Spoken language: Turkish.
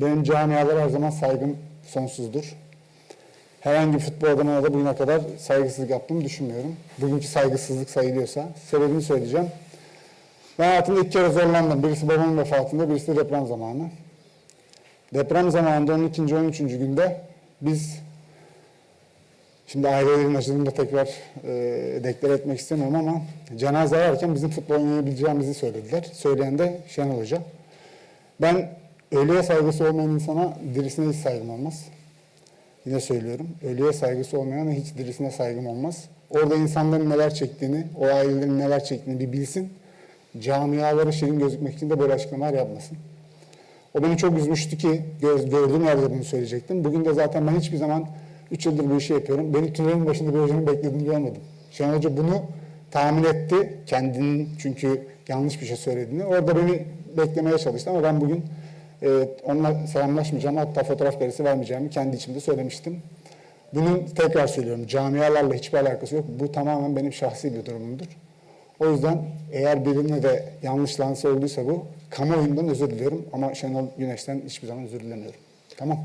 benim camialara her zaman saygım sonsuzdur. Herhangi bir futbol adamına da bugüne kadar saygısızlık yaptığımı düşünmüyorum. Bugünkü saygısızlık sayılıyorsa. Sebebini söyleyeceğim. Ben hayatımda iki kere zorlandım. Birisi babamın vefatında, birisi de deprem zamanı. Deprem zamanında 12. 13. günde biz Şimdi ailelerin acılığını da tekrar e, deklar etmek istemiyorum ama cenaze varken bizim futbol oynayabileceğimizi söylediler. Söyleyen de Şenol Hoca. Ben ölüye saygısı olmayan insana dirisine hiç saygım olmaz. Yine söylüyorum. Ölüye saygısı olmayana hiç dirisine saygım olmaz. Orada insanların neler çektiğini, o ailelerin neler çektiğini bir bilsin. Camiaları şirin gözükmek için de böyle açıklamalar yapmasın. O beni çok üzmüştü ki gör- gördüğüm yerde bunu söyleyecektim. Bugün de zaten ben hiçbir zaman 3 yıldır bu işi yapıyorum. Beni tünelin başında bir hocanın beklediğini görmedim. Şenol Hoca bunu tahmin etti. Kendinin çünkü yanlış bir şey söylediğini. Orada beni beklemeye çalıştı ama ben bugün e, onunla selamlaşmayacağım. Hatta fotoğraf karesi vermeyeceğimi kendi içimde söylemiştim. Bunu tekrar söylüyorum. Camialarla hiçbir alakası yok. Bu tamamen benim şahsi bir durumumdur. O yüzden eğer birine de yanlış lanse olduysa bu, kamuoyundan özür diliyorum. Ama Şenol Güneş'ten hiçbir zaman özür dilemiyorum. Tamam.